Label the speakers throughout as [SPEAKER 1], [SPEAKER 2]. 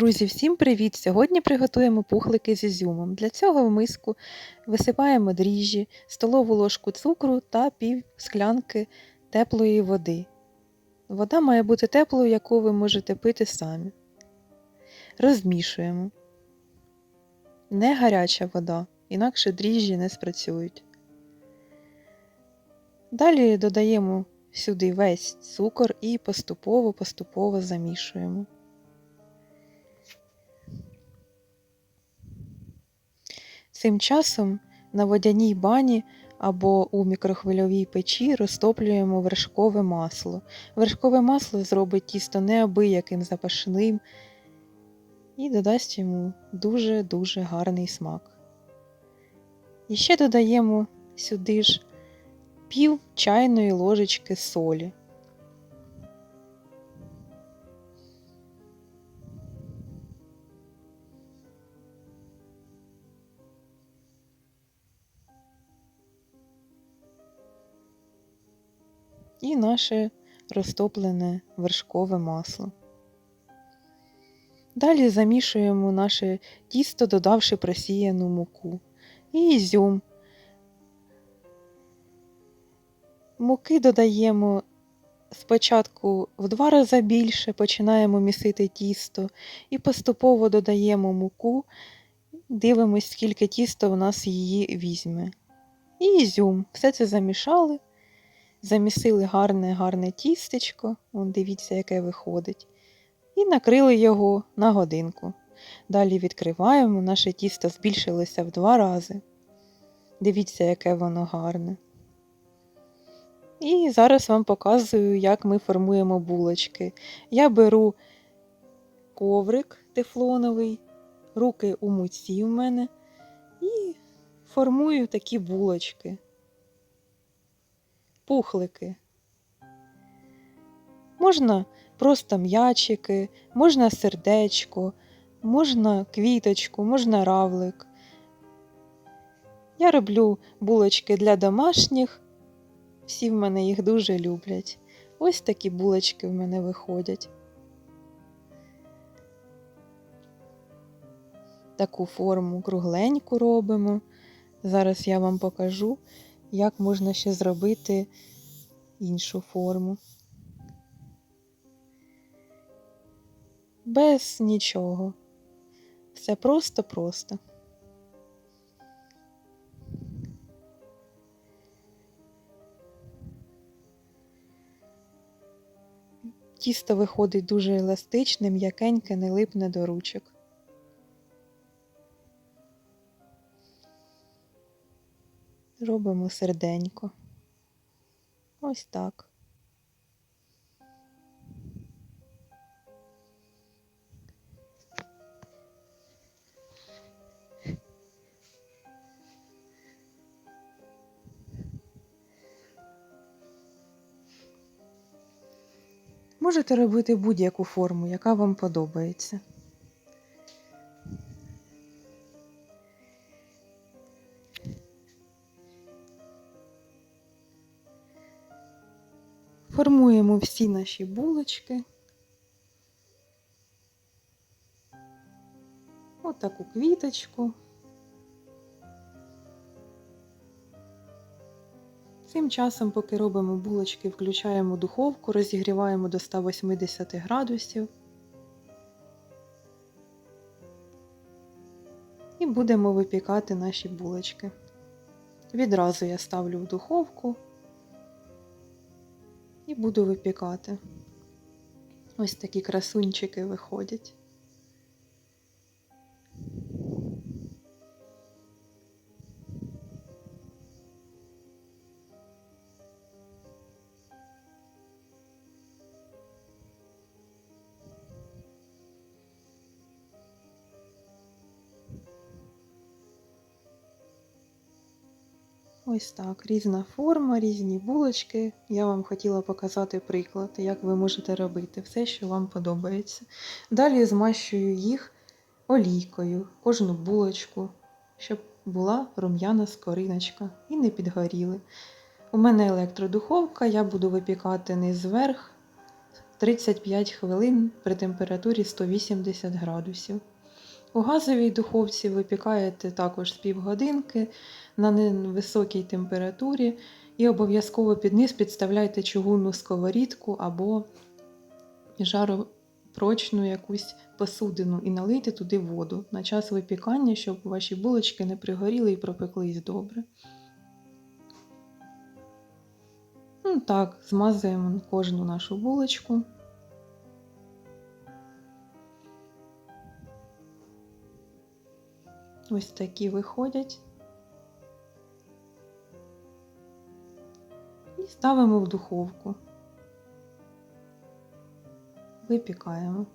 [SPEAKER 1] Друзі, всім привіт! Сьогодні приготуємо пухлики з ізюмом. Для цього в миску висипаємо дріжджі, столову ложку цукру та пів склянки теплої води. Вода має бути теплою, яку ви можете пити самі. Розмішуємо. Не гаряча вода, інакше дріжджі не спрацюють. Далі додаємо сюди весь цукор і поступово-поступово замішуємо. Цим часом на водяній бані або у мікрохвильовій печі розтоплюємо вершкове масло. Вершкове масло зробить тісто неабияким запашним і додасть йому дуже-дуже гарний смак. І ще додаємо сюди ж пів чайної ложечки солі. І наше розтоплене вершкове масло. Далі замішуємо наше тісто, додавши просіяну муку і ізюм. Муки додаємо спочатку в два рази більше, починаємо місити тісто і поступово додаємо муку, дивимось, скільки тісто у нас її візьме. І ізюм. Все це замішали. Замісили гарне гарне тістечко, Вон, дивіться, яке виходить. І накрили його на годинку. Далі відкриваємо, наше тісто збільшилося в два рази. Дивіться, яке воно гарне. І зараз вам показую, як ми формуємо булочки. Я беру коврик тефлоновий, руки у муці в мене і формую такі булочки пухлики. Можна просто м'ячики, можна сердечко, можна квіточку, можна равлик. Я роблю булочки для домашніх, всі в мене їх дуже люблять. Ось такі булочки в мене виходять. Таку форму кругленьку робимо. Зараз я вам покажу, як можна ще зробити іншу форму. Без нічого. Все просто-просто. Тісто виходить дуже еластичне, м'якеньке, не липне до ручок. Робимо серденько. Ось так. Можете робити будь-яку форму, яка вам подобається. Формуємо всі наші булочки. Отаку квіточку. Цим часом, поки робимо булочки, включаємо духовку, розігріваємо до 180 градусів і будемо випікати наші булочки. Відразу я ставлю в духовку і буду випікати. Ось такі красунчики виходять. Ось так, різна форма, різні булочки. Я вам хотіла показати приклад, як ви можете робити все, що вам подобається. Далі змащую їх олійкою, кожну булочку, щоб була рум'яна скориночка і не підгоріли. У мене електродуховка, я буду випікати низ вверх 35 хвилин при температурі 180 градусів. У газовій духовці випікаєте також з півгодинки на невисокій температурі і обов'язково під низ підставляйте чугунну сковорідку або жаропрочну якусь посудину і налийте туди воду на час випікання, щоб ваші булочки не пригоріли і пропеклись добре. Ну так, змазуємо кожну нашу булочку. Ось такі виходять. І ставимо в духовку. Випікаємо.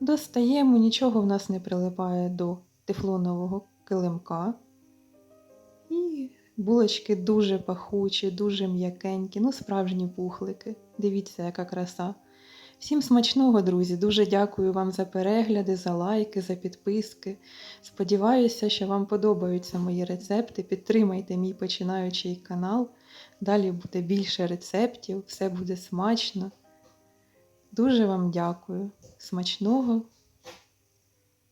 [SPEAKER 1] Достаємо, нічого в нас не прилипає до тефлонового килимка. І булочки дуже пахучі, дуже м'якенькі, ну справжні пухлики. Дивіться, яка краса. Всім смачного, друзі! Дуже дякую вам за перегляди, за лайки, за підписки. Сподіваюся, що вам подобаються мої рецепти. Підтримайте мій починаючий канал. Далі буде більше рецептів, все буде смачно. Дуже вам дякую. Смачного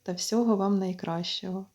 [SPEAKER 1] та всього вам найкращого.